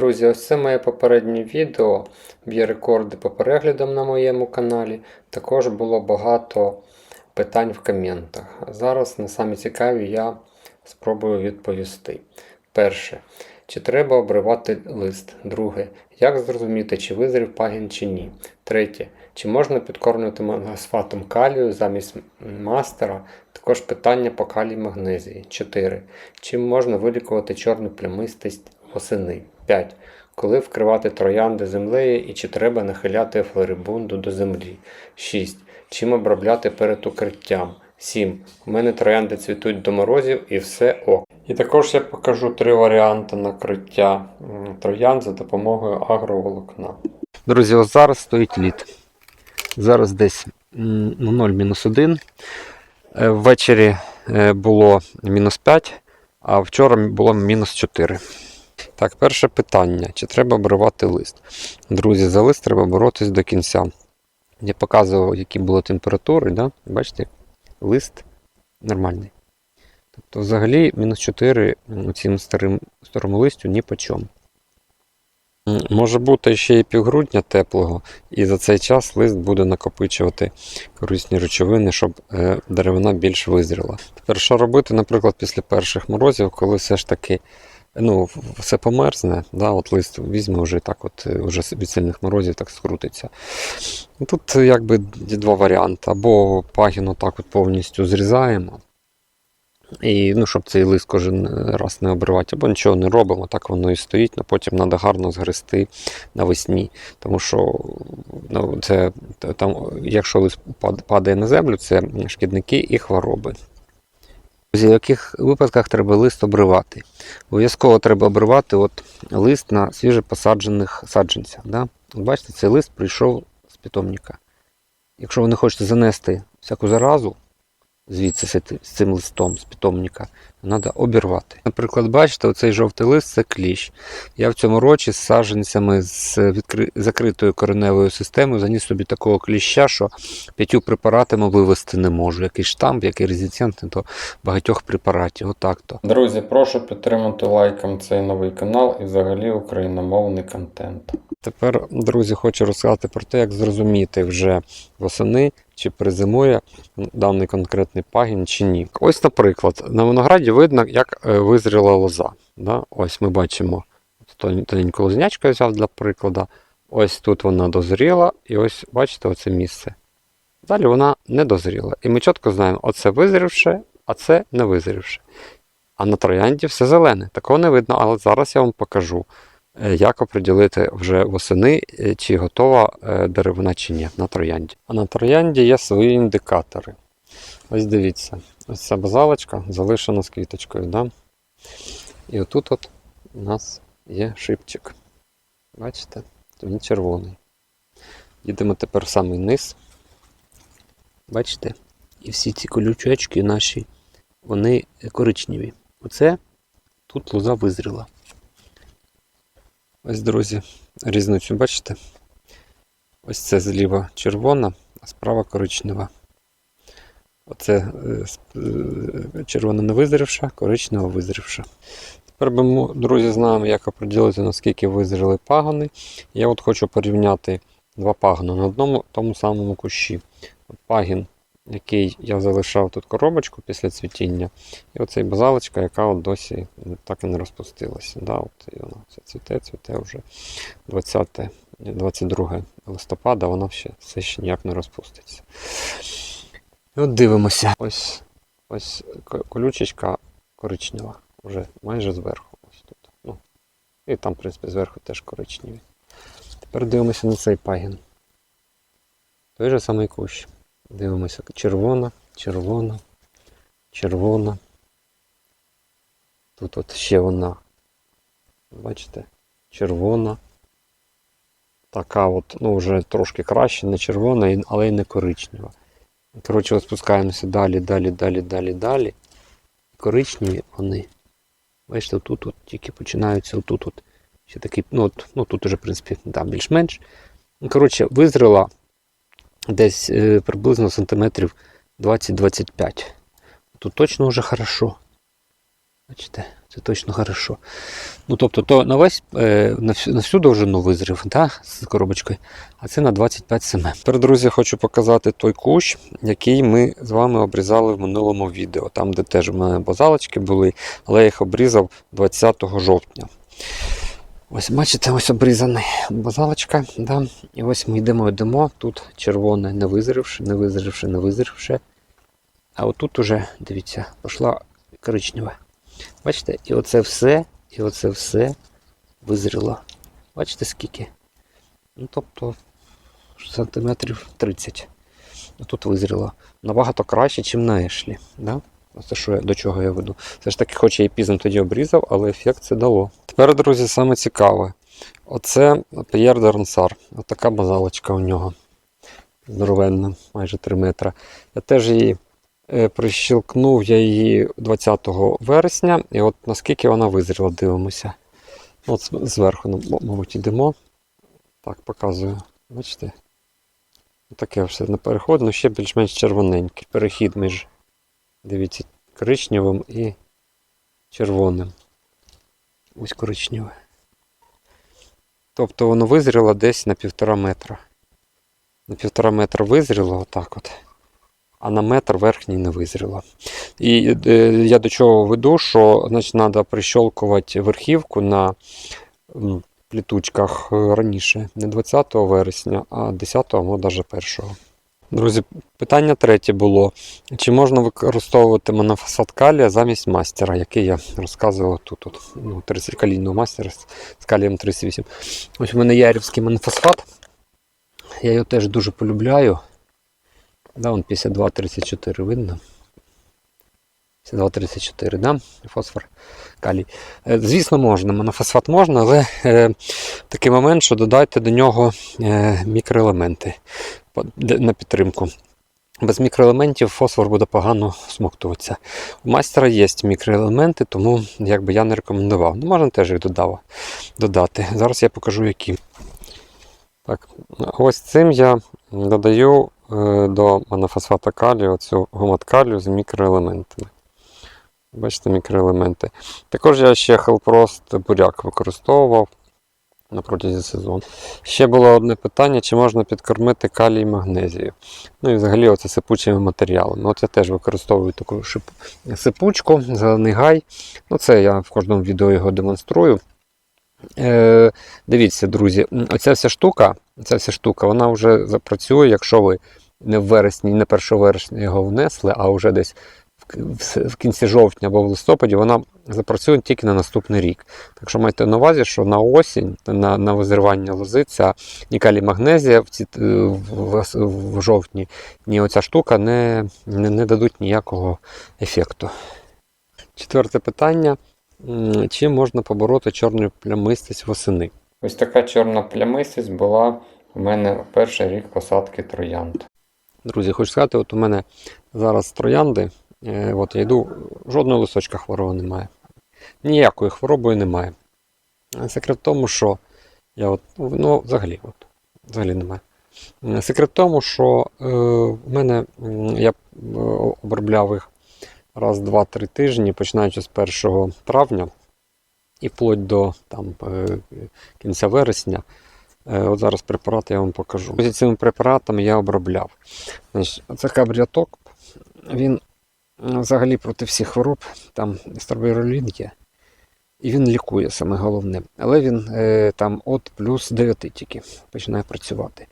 Друзі, ось це моє попереднє відео. Б'є рекорди по переглядам на моєму каналі. Також було багато питань в коментах. Зараз на самі цікаві я спробую відповісти. Перше. Чи треба обривати лист? Друге. Як зрозуміти, чи визрів пагін чи ні? Третє. Чи можна підкормлювати моносфатом калію замість мастера? Також питання по калій магнезії. 4. Чим можна вилікувати чорну плямистість восени? 5. Коли вкривати троянди землею і чи треба нахиляти флорибунду до землі? 6. Чим обробляти перед укриттям? 7. У мене троянди цвітуть до морозів і все ок. І також я покажу три варіанти накриття троянд за допомогою агроволокна. Друзі, ось зараз стоїть лід. Зараз десь ну, 0 мінус 1. Е, Ввечері е, було мінус 5, а вчора було мінус 4. Так, перше питання: чи треба обривати лист? Друзі, за лист треба боротись до кінця. Я показував, які були температури, да? бачите, лист нормальний. Тобто, взагалі, мінус 4 цим старим, старому листю ні по чому. Може бути ще і півгрудня теплого, і за цей час лист буде накопичувати корисні речовини, щоб е, деревина більш визріла. Тепер що робити, наприклад, після перших морозів, коли все ж таки ну, все померзне, да, от лист візьме вже так, от е, вже від сильних морозів так скрутиться. Ну, Тут е, якби два варіанти. Або пагін так от повністю зрізаємо. І ну, щоб цей лист кожен е, раз не обривати, або нічого не робимо, так воно і стоїть, але потім треба гарно згрести навесні. Тому що ну, це, там, якщо лист падає на землю, це шкідники і хвороби. В яких випадках треба лист обривати? Обов'язково треба обривати от лист на свіжепосаджених саджанцях. Да? Бачите, цей лист прийшов з питомника. Якщо ви не хочете занести всяку заразу звідси з цим листом з питомника, треба обірвати. Наприклад, бачите, оцей жовтий лист це кліщ. Я в цьому році з саджанцями з відкри... закритою кореневою системою заніс собі такого кліща, що п'ятью препаратами вивести не можу. Який штамп, який резистентний до багатьох препаратів. Отак то. Друзі, прошу підтримати лайком цей новий канал і взагалі україномовний контент. Тепер, друзі, хочу розказати про те, як зрозуміти вже восени, чи призимує даний конкретний пагін чи ні. Ось, наприклад, на винограді видно, як е, визріла лоза. Да? Ось ми бачимо тоненьку лознячку я взяв для прикладу. Ось тут вона дозріла, і ось бачите оце місце. Далі вона не дозріла. І ми чітко знаємо, оце визрівше, а це не визрівше. А на троянді все зелене. Такого не видно, але зараз я вам покажу, як оприділити вже восени, е, чи готова е, деревина чи ні на троянді. А на троянді є свої індикатори. Ось дивіться, ось ця базалочка залишена з квіточкою. Да? І отут от у нас є шипчик. Бачите? Він червоний. Їдемо тепер в самий низ. Бачите? І всі ці колючечки наші, вони коричневі. Оце тут лоза визріла. Ось, друзі, різницю бачите? Ось це зліва червона, а справа коричнева. Оце е, е, червона не визрівша, коричнева визрівша. Тепер ми, друзі, знаємо, як оприділити, наскільки визріли пагони. Я от хочу порівняти два пагони на одному тому самому кущі. От пагін, який я залишав тут коробочку після цвітіння, і оцей базалочка, яка от досі так і не розпустилася. Да, от і вона все цвіте, цвіте вже 20, 22 листопада, вона ще, все ще ніяк не розпуститься. І от дивимося. Ось, ось колючечка коричнева, вже майже зверху. Ось тут. Ну, і там, в принципі, зверху теж коричневі. Тепер дивимося на цей пагін. Той же самий кущ. Дивимося червона, червона, червона. Тут от ще вона. Бачите? Червона. Така от, ну вже трошки краще, не червона, але й не коричнева. Коротше, от спускаємося далі, далі, далі, далі, далі. Коричневі вони. Бачите, тут от тільки починаються отут от. Ще такий, ну, от, ну тут уже, в принципі, да, більш-менш. Ну, коротше, визріла десь е, приблизно сантиметрів 20-25. Тут точно вже хорошо. Бачите, Це точно хорошо. Ну, тобто, то на весь е, на, всю, на всю довжину визрів, да, з коробочкою, а це на 25 см. Тепер, друзі, хочу показати той кущ, який ми з вами обрізали в минулому відео. Там, де теж в мене базалочки були, але я їх обрізав 20 жовтня. Ось бачите, ось обрізаний базалочка. Да? І ось ми йдемо, йдемо. Тут червоне не визрівши, не визрівши, не визрівши. А отут уже, дивіться, пішла коричнева. Бачите, і оце все, і оце все визріло. Бачите скільки? Ну, тобто сантиметрів 30. Тут визріло. Набагато краще, ніж на Ешлі. Да? Це що я, до чого я веду. Все ж таки, хоч я і пізно тоді обрізав, але ефект це дало. Тепер, друзі, саме цікаве. Оце П'єр де Ронсар. Отака базалочка у нього. Здоровенна, майже 3 метри. Я теж її е, прищелкнув я її 20 вересня, і от наскільки вона визріла, дивимося. От зверху, ну, мабуть, йдемо. Так, показую. Бачите? Таке все на переход, ну ще більш-менш червоненький. Перехід між, дивіться, коричневим і червоним. Ось коричневе. Тобто воно визріло десь на півтора метра. На півтора метра визріло отак от а на метр верхній не визріло. І е, я до чого веду, що значить, треба прищолкувати верхівку на плітучках е, раніше, не 20 вересня, а 10 або навіть 1. Друзі, питання третє було: чи можна використовувати монофасад калія замість мастера, який я розказував тут, от, ну, 30 калійного мастера з калієм 38. Ось у мене ярівський монофосфат. Я його теж дуже полюбляю. Да, он 52,34 видно. 52,34, да? Фосфор, калій. Е, Звісно, можна. Монофосфат можна, але е, такий момент, що додайте до нього е, мікроелементи на підтримку. Без мікроелементів фосфор буде погано смоктуватися. У майстера є мікроелементи, тому якби я не рекомендував. Ну, можна теж їх додав, додати. Зараз я покажу, які. Так, ось цим я додаю до монофосфата калію оцю гумат калію з мікроелементами. Бачите, мікроелементи. Також я ще Хелпрост буряк використовував на протязі сезону. Ще було одне питання, чи можна підкормити калій магнезію. Ну і взагалі оце сипучими матеріалами. От я теж використовую таку сипучку, зелений гай. Ну, це я в кожному відео його демонструю. Е, дивіться, друзі, оця вся штука, ця вся штука, вона вже запрацює, якщо ви не в вересні, не 1 вересня його внесли, а вже десь в кінці жовтня або в листопаді, вона запрацює тільки на наступний рік. Так що майте на увазі, що на осінь, на, на визрівання лози, ця ні калій магнезія в, ці, е, в, в, в жовтні, ні оця штука не, не, не дадуть ніякого ефекту. Четверте питання. Чим можна побороти чорну плямистість восени? Ось така чорна плямистість була у мене перший рік посадки троянд. Друзі, хочу сказати, от у мене зараз троянди. Е, от я йду, жодного листочка хворого немає. Ніякої хвороби немає. Е, Секрет в тому, що я от, ну, взагалі, от, взагалі немає. Е, Секрет в тому, що е, в мене я обробляв їх раз, два-три тижні, починаючи з 1 травня і вплоть до там, кінця вересня. От зараз препарат я вам покажу. Ось цими препаратами я обробляв. Значить, це кабріаток. Він взагалі проти всіх хвороб, там стробіролін є. І він лікує саме головне. Але він е, там от плюс 9 тільки починає працювати.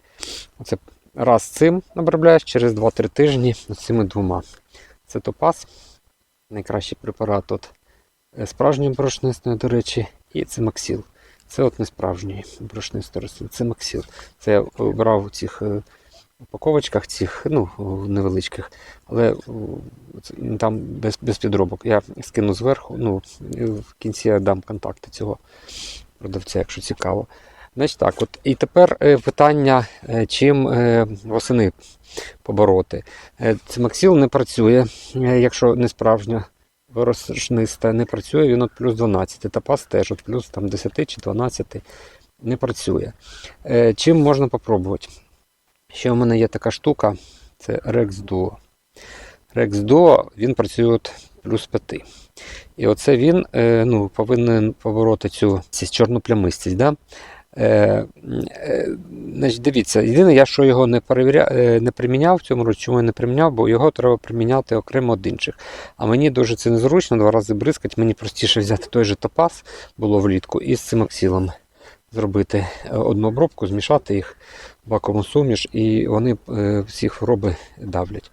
Оце раз цим обробляєш через 2-3 тижні цими двома. Це топаз, найкращий препарат от е, справжньої борошнистої, до речі, і це Максіл. Це от не справжньої борошнистої рослини, це Максіл. Це я брав у цих е, упаковочках, цих, ну, невеличких, але ну, там без, без підробок. Я скину зверху, ну, в кінці я дам контакти цього продавця, якщо цікаво. Значить так, от і тепер е, питання, е, чим е, восени побороти. Цимаксіл не працює, якщо не справжня борошниста, не працює, він от плюс 12. Тапас теж от плюс там, 10 чи 12 не працює. Чим можна попробувати? Ще у мене є така штука, це Rex Duo. Rex Duo, він працює от плюс 5. І оце він е, ну, повинен побороти цю, чорну плямистість. Да? Е, е, значить, дивіться, єдине, я що його не, перевіря... е, не приміняв в цьому році, чому я не приміняв, бо його треба приміняти окремо від інших. А мені дуже це незручно, два рази бризкать, мені простіше взяти той же топаз, було влітку, і з цим аксілом зробити е, одну обробку, змішати їх вакуумну суміш, і вони е, всі хвороби давлять.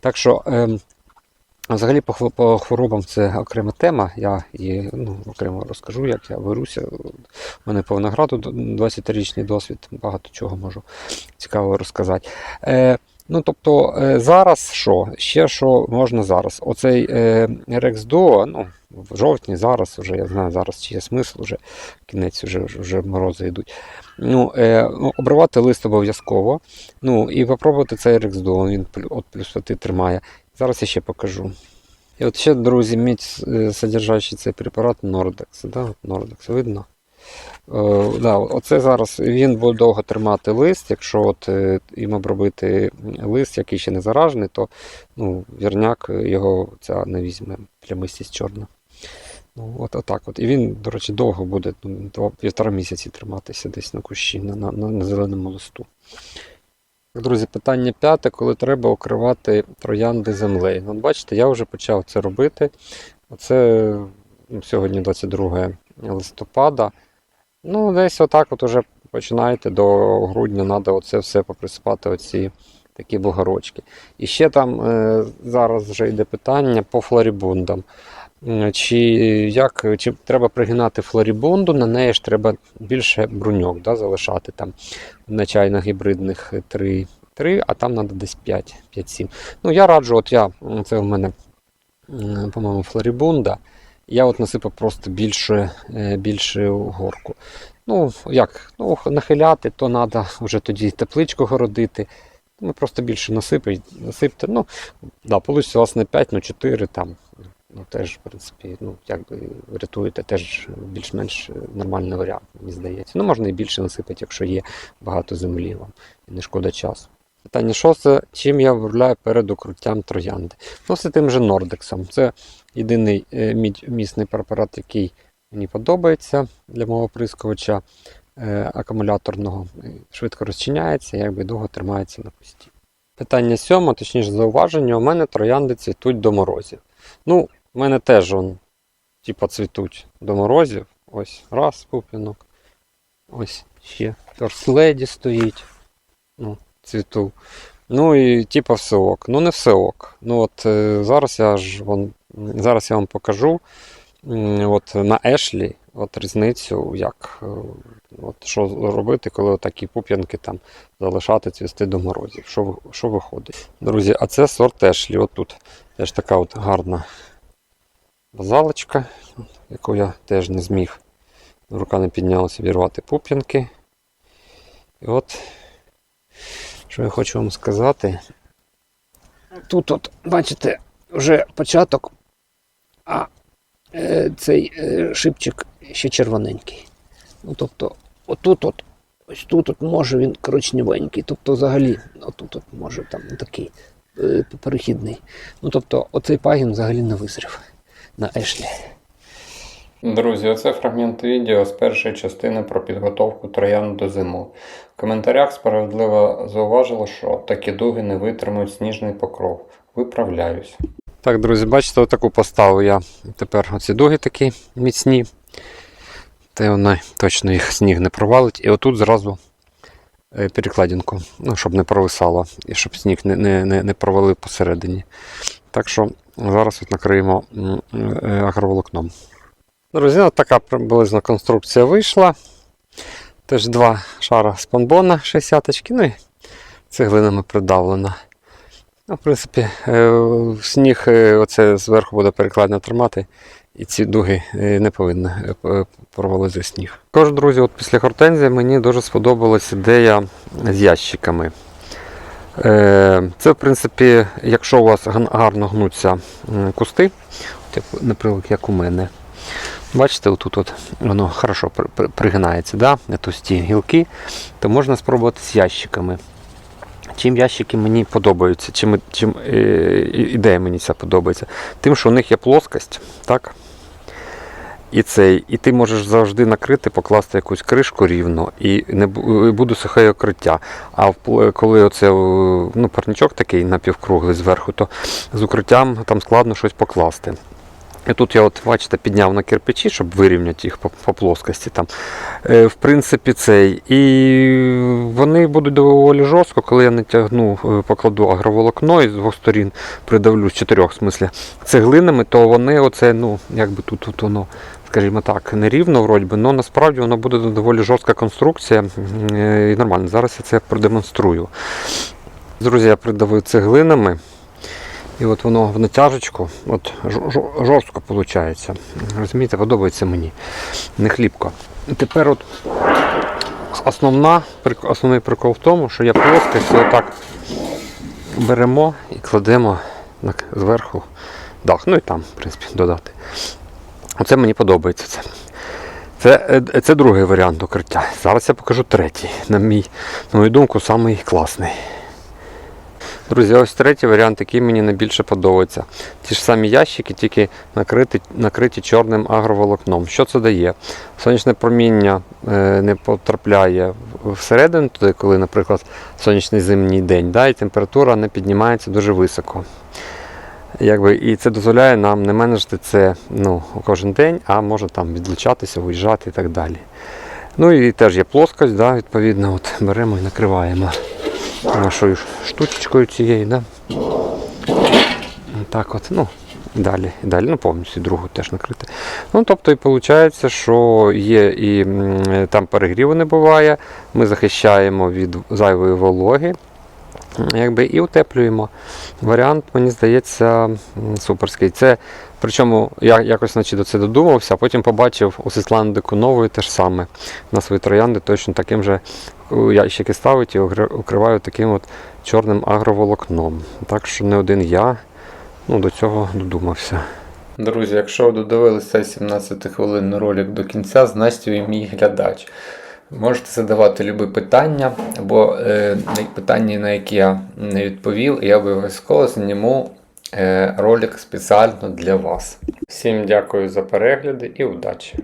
Так що. е, Взагалі по хворобам це окрема тема. Я її ну, окремо розкажу, як я беруся. У мене по винограду 20-річний досвід, багато чого можу цікаво розказати. Ну, тобто, е, зараз що? Ще що можна зараз? Оцей е, Rex Duo, ну, в жовтні, зараз вже, я знаю, зараз чи є смисл, вже кінець, вже, вже морози йдуть. Ну, е, ну, обривати лист обов'язково. Ну, і попробувати цей Rex Duo, він от плюс 5 тримає. Зараз я ще покажу. І от ще, друзі, мідь содержащий цей препарат Nordex. Да? Nordex видно. Е, да, оце зараз він буде довго тримати лист. Якщо от, е, їм обробити лист, який ще не заражений, то ну, вірняк його ця не візьме плямистість чорна. Ну, от, отак от. І він, до речі, довго буде, ну, півтора місяці триматися десь на кущі, на, на, на, зеленому листу. Друзі, питання п'яте, коли треба укривати троянди землею. От бачите, я вже почав це робити. Оце ну, сьогодні 22 листопада. Ну, десь отак от уже починаєте до грудня треба оце все поприсипати, оці такі бугорочки. І ще там е, зараз вже йде питання по флорібундам. Чи як чи треба пригинати флорібунду, на неї ж треба більше бруньок да, залишати там начально гібридних 3, 3, а там треба десь 5, 5-7. Ну, я раджу, от я, це в мене, по-моєму, флорібунда. Я от насипав просто більше, е, більше горку. Ну, як? Ну, нахиляти, то треба вже тоді тепличку городити. Ми просто більше насипай, насипте. Ну, да, вийде у вас не 5, ну 4 там. Ну, теж, в принципі, ну, як би врятуєте, теж більш-менш нормальний варіант, мені здається. Ну, можна і більше насипати, якщо є багато землі вам і не шкода часу. Питання шосте, чим я обробляю перед укриттям троянди? Ну, це тим же Нордексом. Це єдиний е, місний препарат, який мені подобається для мого оприскувача е, акумуляторного. Е, Швидко розчиняється, якби довго тримається на кусті. Питання сьоме, точніше зауваження, у мене троянди цвітуть до морозів. Ну, у мене теж он, типа, цвітуть до морозів. Ось раз пупінок. Ось ще Lady стоїть. Ну, цвіту. Ну і типа все ок. Ну не все ок. Ну от е, зараз я ж вон, зараз я вам покажу от на Ешлі от різницю, як е, от, що робити, коли такі пуп'янки там залишати цвісти до морозів. Що, що виходить? Друзі, а це сорт Ешлі. Отут теж така от гарна базалочка, яку я теж не зміг. Рука не піднялася вірвати пуп'янки. І от що я хочу вам сказати. Тут, от, бачите, вже початок, а е, цей е, шипчик ще червоненький. Ну, тобто, отут, от, ось тут от може він коричневенький, тобто взагалі, отут от може там такий е, перехідний. Ну, тобто, оцей пагін взагалі не визрів на Ешлі. Друзі, оце фрагмент відео з першої частини про підготовку троян до зиму. В коментарях справедливо зауважило, що такі дуги не витримують сніжний покров. Виправляюсь. Так, друзі, бачите, отаку поставив я тепер оці дуги такі міцні. Та вона точно їх сніг не провалить. І отут зразу е, перекладинку, ну, щоб не провисало, і щоб сніг не, не, не, не провалив посередині. Так що зараз от накриємо е, агроволокном. Друзі, от така приблизно конструкція вийшла. Теж два шара спанбона 60 ну і цеглинами придавлена. Ну, в принципі, е, сніг е, оце зверху буде перекладено тримати, і ці дуги е, не повинні провалити сніг. Також, друзі, от після гортензії мені дуже сподобалася ідея з ящиками. Це, в принципі, якщо у вас гарно гнуться кусти, наприклад, як у мене. Бачите, отут от воно хорошо при- при- пригинається, да? на гілки, то можна спробувати з ящиками. Чим ящики мені подобаються, чим, чим е, ідея мені ця подобається? Тим, що у них є плоскость, так? І цей, і ти можеш завжди накрити, покласти якусь кришку рівно, і не і буде сухе укриття. А коли оце е, ну, парничок такий напівкруглий зверху, то з укриттям там складно щось покласти. І тут я, от, бачите, підняв на кирпичі, щоб вирівняти їх по, по плоскості. Там. Е, в принципі, цей. І вони будуть доволі жорстко, коли я натягну, е, покладу агроволокно і з двох сторін придавлю з чотирьох в смислі, цеглинами, то вони оце, ну, якби тут, тут воно, скажімо так, нерівно вроді але насправді воно буде доволі жорстка конструкція. е, І нормально. Зараз я це продемонструю. Друзі, я придавив цеглинами. І от воно в натяжечку, от жо- жо- жорстко виходить. Розумієте, подобається мені. Не хлібко. Тепер от основна, основний прикол в тому, що я плоскость отак беремо і кладемо зверху дах. Ну і там, в принципі, додати. Оце мені подобається. Це. Це, е, це другий варіант укриття. Зараз я покажу третій. На мій, на мою думку, самий класний. Друзі, ось третій варіант, який мені найбільше подобається. Ті ж самі ящики, тільки накриті, накриті чорним агроволокном. Що це дає? Сонячне проміння е, не потрапляє всередину, туди, коли, наприклад, сонячний зимній день, да, і температура не піднімається дуже високо. Якби, і це дозволяє нам не менеджити це ну, кожен день, а може там відлучатися, виїжджати і так далі. Ну і теж є плоскость, да, відповідно, от беремо і накриваємо нашою штучечкою цією. Да? Так от, ну, далі, далі, ну повністю другу теж накрити. Ну, тобто, і виходить, що є і там перегріву не буває, ми захищаємо від зайвої вологи. Якби, і утеплюємо. Варіант, мені здається, суперський. Це, причому я якось наче до це додумався, а потім побачив у Світлани Дикунової те ж саме. На свої троянди точно таким же ящики ставить і укри- укриваю таким от чорним агроволокном. Так що не один я ну, до цього додумався. Друзі, якщо ви додивилися цей 17 хвилинний ролик до кінця, значить ви мій глядач. Можете задавати любі питання або е, питання, на які я не відповів, я обов'язково зніму е, ролик спеціально для вас. Всім дякую за перегляди і удачі!